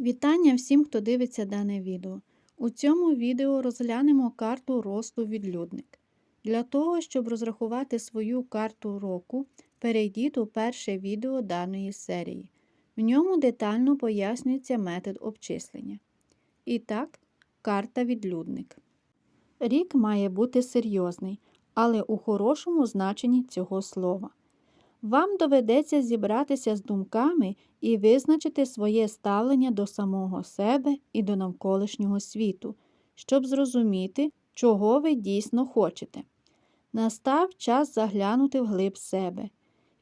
Вітання всім, хто дивиться дане відео. У цьому відео розглянемо карту росту відлюдник. Для того, щоб розрахувати свою карту року, перейдіть у перше відео даної серії. В ньому детально пояснюється метод обчислення. І так, карта відлюдник. Рік має бути серйозний, але у хорошому значенні цього слова. Вам доведеться зібратися з думками і визначити своє ставлення до самого себе і до навколишнього світу, щоб зрозуміти, чого ви дійсно хочете. Настав час заглянути вглиб себе.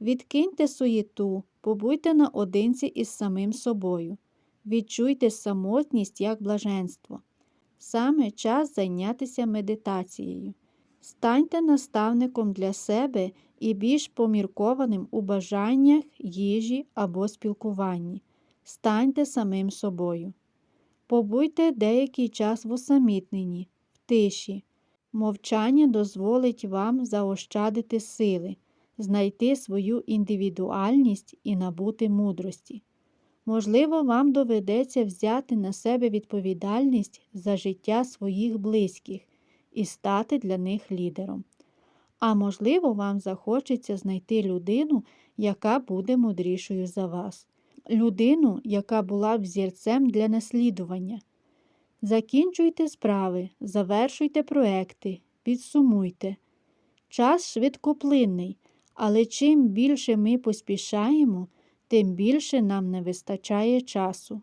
Відкиньте суєту, побудьте наодинці із самим собою. Відчуйте самотність як блаженство. Саме час зайнятися медитацією. Станьте наставником для себе і більш поміркованим у бажаннях, їжі або спілкуванні. Станьте самим собою. Побудьте деякий час в усамітненні, в тиші. Мовчання дозволить вам заощадити сили, знайти свою індивідуальність і набути мудрості. Можливо, вам доведеться взяти на себе відповідальність за життя своїх близьких і стати для них лідером. А можливо, вам захочеться знайти людину, яка буде мудрішою за вас, людину, яка була б зірцем для наслідування. Закінчуйте справи, завершуйте проекти, підсумуйте. Час швидкоплинний, але чим більше ми поспішаємо, тим більше нам не вистачає часу.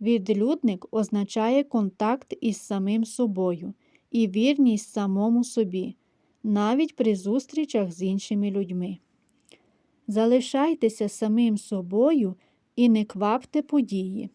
Відлюдник означає контакт із самим собою і вірність самому собі, навіть при зустрічах з іншими людьми. Залишайтеся самим собою і не квапте події.